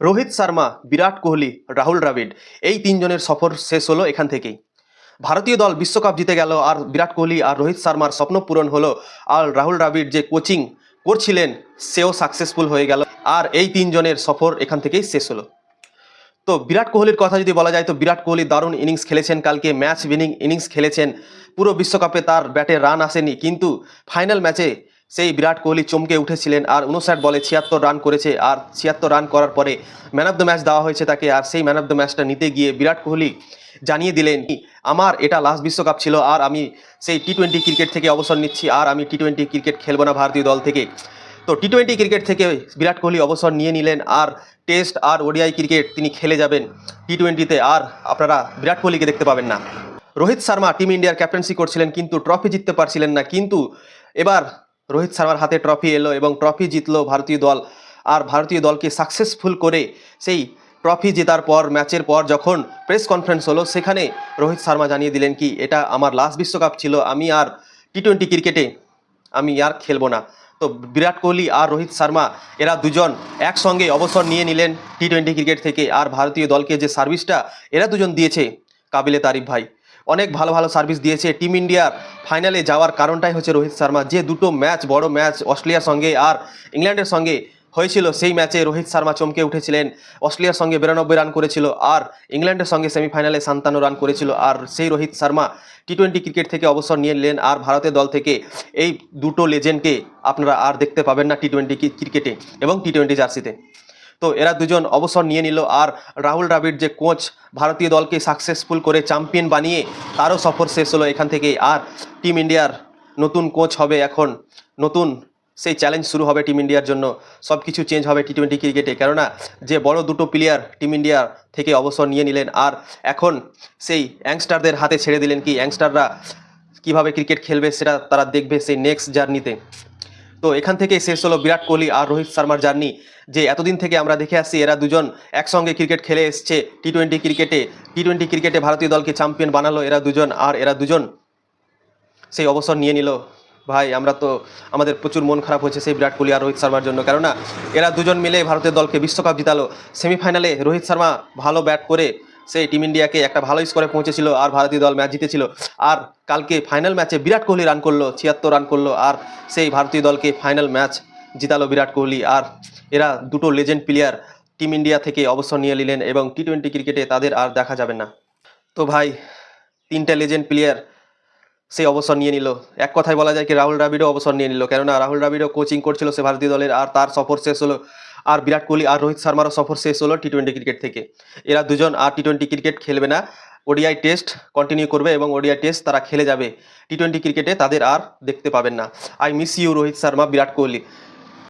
রোহিত শর্মা, বিরাট কোহলি, রাহুল দ্রাবিড়। এই তিনজনের সফর শেষ হলো এখান থেকেই। ভারতীয় দল বিশ্বকাপ জিতে গেল আর বিরাট কোহলি আর রোহিত শর্মার স্বপ্ন পূরণ হলো। আর রাহুল দ্রাবিড় যে কোচিং করছিলেন, সেও সাকসেসফুল হয়ে গেল। আর এই তিনজনের সফর এখান থেকেই শেষ হলো। তো বিরাট কোহলির কথা যদি বলা যায়, তো বিরাট কোহলি দারুণ ইনিংস খেলেছেন। কালকে ম্যাচ উইনিং ইনিংস খেলেছেন। পুরো বিশ্বকাপে তার ব্যাটে রান আসেনি। কিন্তু ফাইনাল ম্যাচে সেই বিরাট কোহলি চমকে উঠেছিলেন আর উনষাট বলে ছিয়াত্তর রান করেছে আর ছিয়াত্তর রান করার পরে ম্যান অফ দ্য ম্যাচ দেওয়া হয়েছে তাকে আর সেই ম্যান অফ দ্য ম্যাচটা নিতে গিয়ে বিরাট কোহলি জানিয়ে দিলেন, আমার এটা লাস্ট বিশ্বকাপ ছিল আর আমি সেই টি টোয়েন্টি ক্রিকেট থেকে অবসর নিচ্ছি আর আমি টি টোয়েন্টি ক্রিকেট খেলব না ভারতীয় দল থেকে। তো টি টোয়েন্টি ক্রিকেট থেকে বিরাট কোহলি অবসর নিয়ে নিলেন আর টেস্ট আর ওডিআই ক্রিকেট তিনি খেলে যাবেন টি টোয়েন্টিতে আর আপনারা বিরাট কোহলিকে দেখতে পাবেন না। রোহিত শর্মা টিম ইন্ডিয়ার ক্যাপ্টেন্সি করছিলেন কিন্তু ট্রফি জিততে পারছিলেন না কিন্তু এবার রোহিত শর্মার হাতে ট্রফি এলো এবং ট্রফি জিতলো ভারতীয় দল। আর ভারতীয় দলকে সাকসেসফুল করে সেই ট্রফি জেতার পর, ম্যাচের পর যখন প্রেস কনফারেন্স হলো, সেখানে রোহিত শর্মা জানিয়ে দিলেন কি, এটা আমার লাস্ট বিশ্বকাপ ছিল, আমি আর টি টোয়েন্টি ক্রিকেটে আমি আর খেলব না। তো বিরাট কোহলি আর রোহিত শর্মা, এরা দুজন একসঙ্গে অবসর নিয়ে নিলেন টি টোয়েন্টি ক্রিকেট থেকে। আর ভারতীয় দলকে যে সার্ভিসটা এরা দুজন দিয়েছে, কাবিলে তারিফ ভাই। অনেক ভালো ভালো সার্ভিস দিয়েছে। টিম ইন্ডিয়ার ফাইনালে যাওয়ার কারণটাই হচ্ছে রোহিত শর্মা। যে দুটো ম্যাচ বড় ম্যাচ অস্ট্রেলিয়ার সঙ্গে আর ইংল্যান্ডের সঙ্গে হয়েছিল, সেই ম্যাচে রোহিত শর্মা চমকে উঠেছিলেন। অস্ট্রেলিয়ার সঙ্গে বিরানব্বই রান করেছিল আর ইংল্যান্ডের সঙ্গে সেমিফাইনালে সান্তান্ন রান করেছিল। আর সেই Rohit Sharma T twenty cricket থেকে অবসর নিয়ে নিলেন আর ভারতের দল থেকে এই দুটো লেজেন্ডকে আপনারা আর দেখতে পাবেন না টি টোয়েন্টি ক্রিকেটে এবং টি টোয়েন্টি জার্সিতে তো এরা দুজন অবসর নিয়ে নিল আর রাহুল দ্রাবিড় যে কোচ ভারতীয় দলকে সাকসেসফুল করে চ্যাম্পিয়ন বানিয়ে তারও সফর শেষ হলো এখান থেকেই। আর টিম ইন্ডিয়ার নতুন কোচ হবে এখন, নতুন সেই চ্যালেঞ্জ শুরু হবে টিম ইন্ডিয়ার জন্য। সব কিছু চেঞ্জ হবে টি টোয়েন্টি ক্রিকেটে কেননা যে বড় দুটো প্লেয়ার টিম ইন্ডিয়ার থেকে অবসর নিয়ে নিলেন আর এখন সেই ইয়াংস্টারদের হাতে ছেড়ে দিলেন কি? ইয়াংস্টাররা কীভাবে ক্রিকেট খেলবে সেটা তারা দেখবে সেই নেক্সট জার্নিতে তো এখান থেকে শেষ হলো বিরাট কোহলি আর রোহিত শর্মার জার্নি, যে এতদিন থেকে আমরা দেখে আসছি এরা দুজন একসঙ্গে ক্রিকেট খেলে এসছে টি টোয়েন্টি ক্রিকেটে টি টোয়েন্টি ক্রিকেটে ভারতীয় দলকে চ্যাম্পিয়ন বানালো এরা দুজন আর এরা দুজন। সেই অবসর নিয়ে নিল। ভাই, আমরা তো, আমাদের প্রচুর মন খারাপ হয়েছে সেই বিরাট কোহলি আর রোহিত শর্মার জন্য। কেননা, এরা দুজন মিলে ভারতের দলকে বিশ্বকাপ জিতালো। সেমিফাইনালে রোহিত শর্মা ভালো ব্যাট করে সেই টিম ইন্ডিয়াকে একটা ভালো স্কোরে পৌঁছেছিল, আর ভারতীয় দল ম্যাচ জিতেছিল। আর কালকে ফাইনাল ম্যাচে বিরাট কোহলি রান করল, ছিয়াত্তর রান করল, আর সেই ভারতীয় দলকে ফাইনাল ম্যাচ জিতালো বিরাট কোহলি। আর এরা দুটো লেজেন্ড প্লেয়ার টিম ইন্ডিয়া থেকে অবসর নিয়ে নিলেন এবং টি টোয়েন্টি ক্রিকেটে তাদের আর দেখা যাবে না। তো ভাই, তিনটে লেজেন্ড প্লেয়ার সেই অবসর নিয়ে নিল। এক কথায় বলা যায় কি, রাহুল দ্রাবিড়ও অবসর নিয়ে নিল। কেননা রাহুল দ্রাবিড়ও কোচিং করছিল সে ভারতীয় দলের, আর তার সফর শেষ হলো আর বিরাট কোহলি আর রোহিত শর্মারও সফর শেষ হলো টি টোয়েন্টি ক্রিকেট থেকে। এরা দুজন আর টি টোয়েন্টি ক্রিকেট খেলবে না। ওডিআই টেস্ট কন্টিনিউ করবে এবং ওডিআই টেস্ট তারা খেলে যাবে। টি টোয়েন্টি ক্রিকেটে তাদের আর দেখতে পাবেন না। I miss you Rohit Sharma, Virat Kohli.